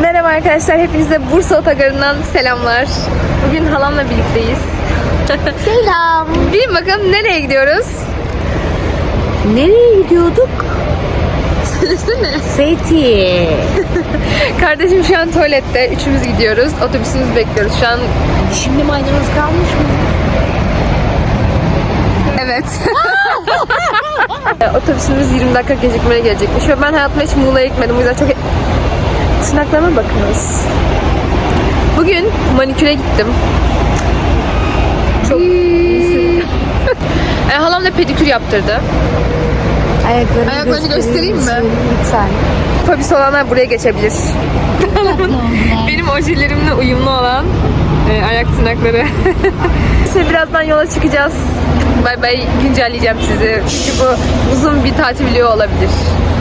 Merhaba arkadaşlar, hepinize Bursa Otogarı'ndan selamlar. Bugün halamla birlikteyiz. Selam. Bilin bakalım nereye gidiyoruz? Nereye gidiyorduk? Söylesene. Fethi. Kardeşim şu an tuvalette, üçümüz gidiyoruz. Otobüsümüzü bekliyoruz. Şu an Şimdi maydanoz kalmış mı? Evet. Otobüsümüz 20 dakika gecikmeye gelecekmiş ve ben hayatımda hiç Muğla'ya gitmedim. O yüzden çok... Tırnaklarıma bakınız. Bugün maniküre gittim. Çok... e, halam da pedikür yaptırdı. Ayaklarını, Ayaklarını göstereyim mi? Lütfen. Fobisi olanlar buraya geçebilir. Benim ojelerimle uyumlu olan e, ayak tırnakları. Şimdi birazdan yola çıkacağız. Bay bay güncelleyeceğim sizi. Çünkü bu uzun bir tatil video olabilir.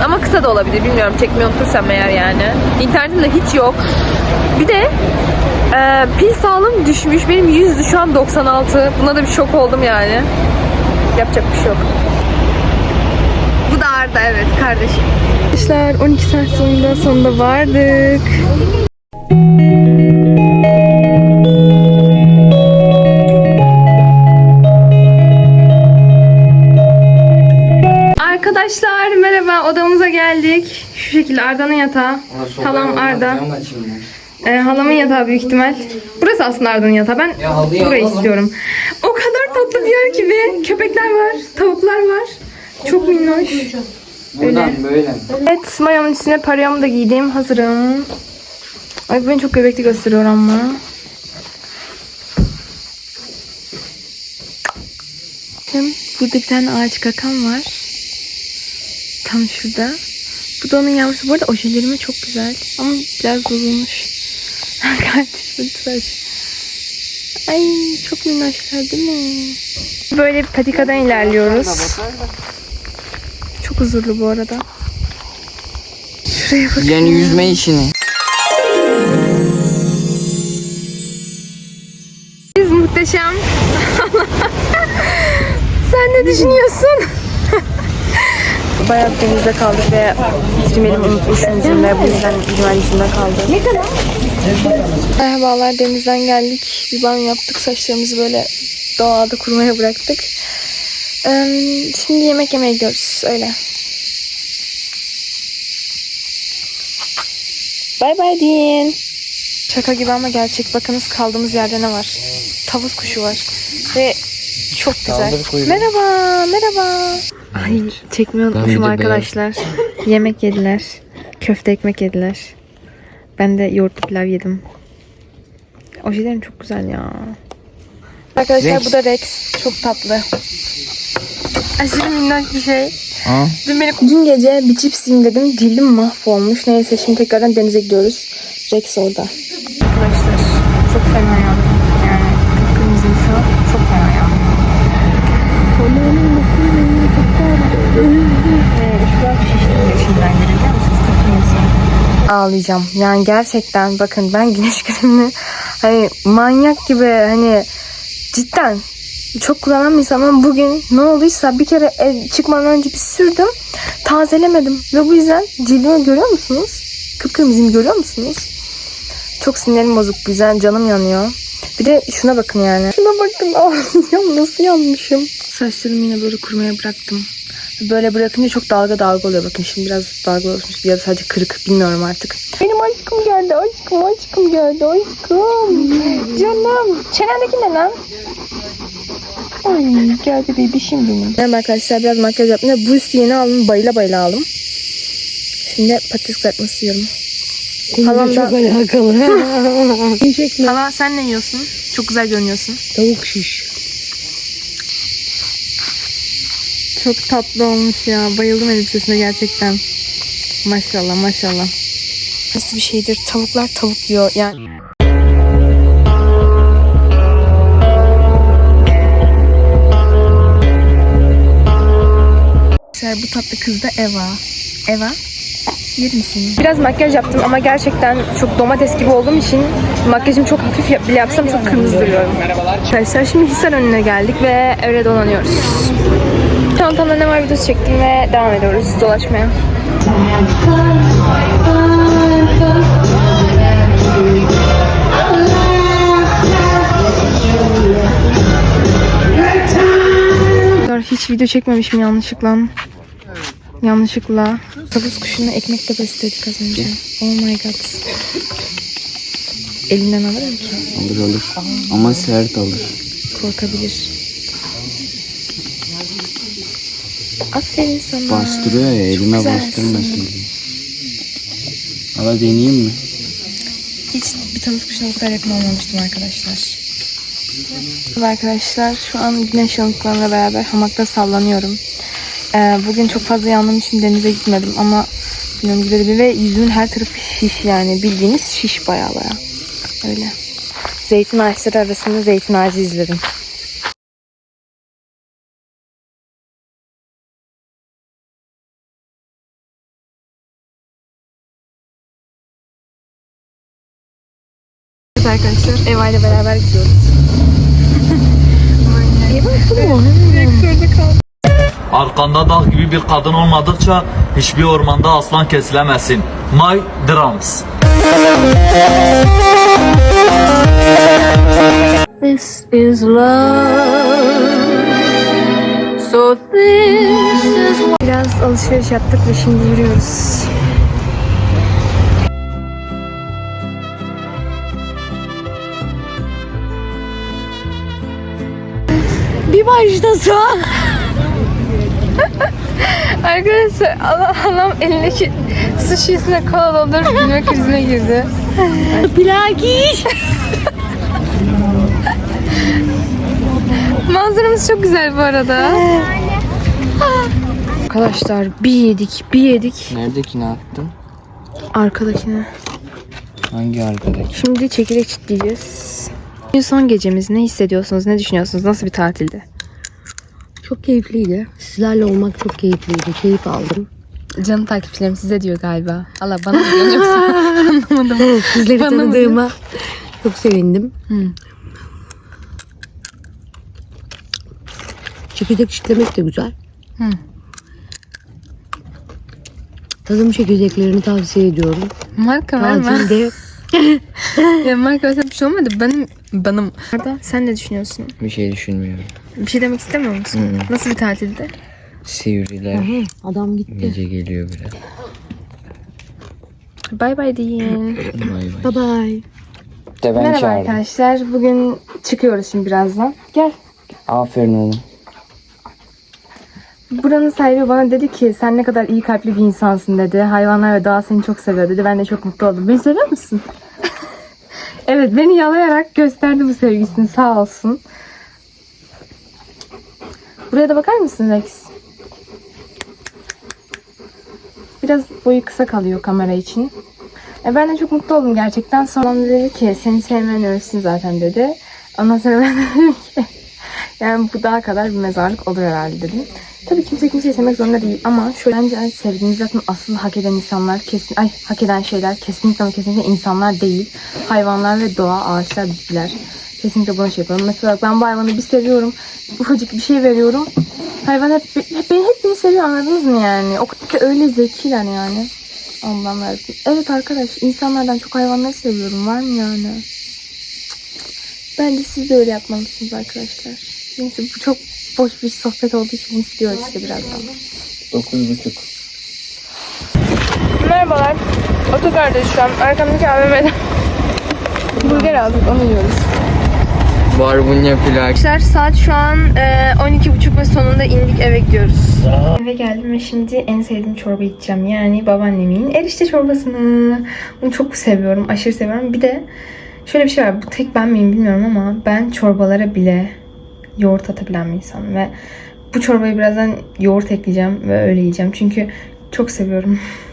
Ama kısa da olabilir. Bilmiyorum çekmeyi unutursam eğer yani. İnternetimde hiç yok. Bir de e, pil sağlığım düşmüş. Benim yüzdü şu an 96. Buna da bir şok oldum yani. Yapacak bir şey yok. Bu da Arda evet kardeşim. Arkadaşlar 12 saat sonunda sonunda vardık. Odamıza geldik. Şu şekilde Arda'nın yatağı. Halam Arda. Ee, halamın yatağı büyük ihtimal. Burası aslında Arda'nın yatağı. Ben Ya burayı al, al. istiyorum. O kadar tatlı bir yer ki ve köpekler var, tavuklar var. Çok minnoş. Buradan böyle. Evet, mayonun üstüne parayamı da giydim. Hazırım. Ay beni çok göbekli gösteriyor ama. Bakın burada bir tane ağaç kakan var. Tam şurada. Bu da onun yavrusu. Bu arada ojelerimi çok güzel. Ama biraz bozulmuş. Kardeşim tıraş. Ay çok minnoşlar değil mi? Böyle bir patikadan ilerliyoruz. Çok huzurlu bu arada. Şuraya bakın. Yani yüzme işini. Biz muhteşem. Sen ne düşünüyorsun? Bayağı denizde kaldık ve rimelimi unutmuşum yüzümde. Bu yüzden yüzümde kaldı. Ne kadar? Merhabalar denizden geldik. Bir banyo yaptık. Saçlarımızı böyle doğada kurumaya bıraktık. Şimdi yemek yemeye gidiyoruz. Öyle. Bay bay deyin. Şaka gibi ama gerçek. Bakınız kaldığımız yerde ne var? Tavus kuşu var. Ve çok güzel. Kaldır kuyruğu. Merhaba, merhaba. Ay çekmeyi unutmuşum de arkadaşlar. Yemek yediler. Köfte ekmek yediler. Ben de yoğurtlu pilav yedim. Ojelerim çok güzel ya. Arkadaşlar Rex. bu da Rex. Çok tatlı. Aşırı minnak bir şey. Ha? Dün, beni... Dün gece bir cips yiyeyim dedim. Cildim mahvolmuş. Neyse şimdi tekrardan denize gidiyoruz. Rex orada. Arkadaşlar çok fena yandım. Yani kıpkırmızıyım şu an. Çok fena yandım. Şuram şişti içinden görüyor musunuz? Kıpkırmızı. Ağlayacağım. Yani gerçekten bakın ben güneş kremini hani manyak gibi hani cidden çok kullanan bir insanım bugün ne olduysa bir kere ev çıkmadan önce bir sürdüm. Tazelemedim ve bu yüzden cildimi görüyor musunuz? Kıpkırmızıyım görüyor musunuz? Çok sinirim bozuk bu canım yanıyor. Bir de şuna bakın yani. Şuna bakın ağlayacağım nasıl yanmışım. Saçlarımı yine böyle kurumaya bıraktım. Böyle bırakınca çok dalga dalga oluyor. Bakın şimdi biraz dalga olmuş ya da sadece kırık bilmiyorum artık. Benim aşkım geldi aşkım aşkım geldi aşkım. Canım. Çenendeki ne lan? Ay geldi bebişim benim. Merhaba arkadaşlar biraz makyaj yaptım. Bu üstü yeni aldım. Bayıla bayıla aldım. Şimdi patates kızartması yiyorum. Halam da... alakalı. Yiyecek mi? Hala sen ne yiyorsun? Çok güzel görünüyorsun. Tavuk şiş. Çok tatlı olmuş ya. Bayıldım elbisesine gerçekten. Maşallah maşallah. Nasıl bir şeydir? Tavuklar tavuk yiyor. Yani Arkadaşlar bu tatlı kız da Eva. Eva yer misin? Biraz makyaj yaptım ama gerçekten çok domates gibi olduğum için makyajımı çok hafif yap- bile yapsam çok kırmızı duruyorum. Arkadaşlar şimdi Hisar önüne geldik ve öyle dolanıyoruz. Çantamda ne var videosu çektim ve devam ediyoruz dolaşmaya. Hiç video çekmemişim yanlışlıkla. Yanlışlıkla. Kabus kuşunu ekmekle besledik az önce. Oh my god. Elinden alır mı ki? Alır alır. Ama sert alır. Korkabilir. Aferin sana. Bastırıyor ya elime bastırmasın diye. Valla deneyeyim mi? Hiç bir tavus kuşuna bu kadar yakın olmamıştım arkadaşlar. Arkadaşlar şu an güneş yanıklarıyla beraber hamakta sallanıyorum. Ee, bugün çok fazla yandığım için denize gitmedim ama bilmiyorum güzel bir ve yüzümün her tarafı şiş yani bildiğiniz şiş baya baya. Öyle. Zeytin ağaçları arasında zeytin ağacı izledim. Arkadaşlar Eva ile beraber gidiyoruz. Arkanda dağ gibi bir kadın olmadıkça hiçbir ormanda aslan kesilemezsin. My Drums. This is love. So this is Biraz alışveriş yaptık ve şimdi yürüyoruz. Bir başlasa. Arkadaşlar Allah Allah'ım elindeki su şişesine kola doldurup gülme krizine girdi. Plakiş. Manzaramız çok güzel bu arada. Arkadaşlar bir yedik bir yedik Neredeki ne yaptın? arkadakine. Hangi arkadaş? Şimdi çekirdek çitleyeceğiz. Bugün son gecemiz ne hissediyorsunuz ne düşünüyorsunuz nasıl bir tatildi? Çok keyifliydi. Sizlerle olmak çok keyifliydi. Keyif aldım. Canım takipçilerim size diyor galiba. Allah bana mı diyor yoksa anlamadım. Sizleri Bana tanıdığıma çok sevindim. Hı. Çekirdek çitlemek de güzel. Hı. Tadım çekirdeklerini tavsiye ediyorum. Marka verme. Tatilde ya versen bir şey olmadı. Benim, benim. Arda sen ne düşünüyorsun? Bir şey düşünmüyorum. Bir şey demek istemiyor musun? Hı. Nasıl bir tatildi? Sivriler Aha, adam gitti. gece geliyor biraz. Bay bay deyin. Bay bay. Bye bye. De ben Merhaba çağırdım. arkadaşlar. Bugün çıkıyoruz şimdi birazdan. Gel. Aferin oğlum. Buranın sahibi bana dedi ki sen ne kadar iyi kalpli bir insansın dedi. Hayvanlar ve doğa seni çok seviyor dedi. Ben de çok mutlu oldum. Beni seviyor musun? evet beni yalayarak gösterdi bu sevgisini sağ olsun. Buraya da bakar mısın Rex? Biraz boyu kısa kalıyor kamera için. E ben de çok mutlu oldum gerçekten. Sonra dedi ki seni sevmeyen ölsün zaten dedi. Ondan sonra ben de dedim ki yani bu daha kadar bir mezarlık olur herhalde dedim. Tabii kimse kimseyi sevmek zorunda değil ama şöyle bence sevdiğimiz zaten asıl hak eden insanlar kesin ay hak eden şeyler kesinlikle ama kesinlikle insanlar değil. Hayvanlar ve doğa, ağaçlar, bitkiler. Kesinlikle buna şey yapalım. Mesela ben bu hayvanı bir seviyorum. Ufacık bir şey veriyorum. Hayvan hep, hep, beni, hep beni seviyor anladınız mı yani? O öyle zekiler yani. Allah'ım yarabbim. Evet arkadaş insanlardan çok hayvanları seviyorum. Var mı yani? Bence siz de öyle yapmalısınız arkadaşlar. Neyse bu çok boş bir sohbet olduğu için istiyoruz size birazdan. Dokuz buçuk. Merhabalar. Otogardayız şu an. Arkamdaki AVM'de. Burger aldık onu yiyoruz. Barbunya plak. Arkadaşlar saat şu an e, 12.30 ve sonunda indik eve gidiyoruz. Eve geldim ve şimdi en sevdiğim çorba içeceğim. Yani babaannemin erişte çorbasını. Bunu çok seviyorum. Aşırı seviyorum. Bir de şöyle bir şey var. Bu tek ben miyim bilmiyorum ama ben çorbalara bile yoğurt atabilen bir insanım. Ve bu çorbayı birazdan yoğurt ekleyeceğim ve öyle yiyeceğim. Çünkü çok seviyorum.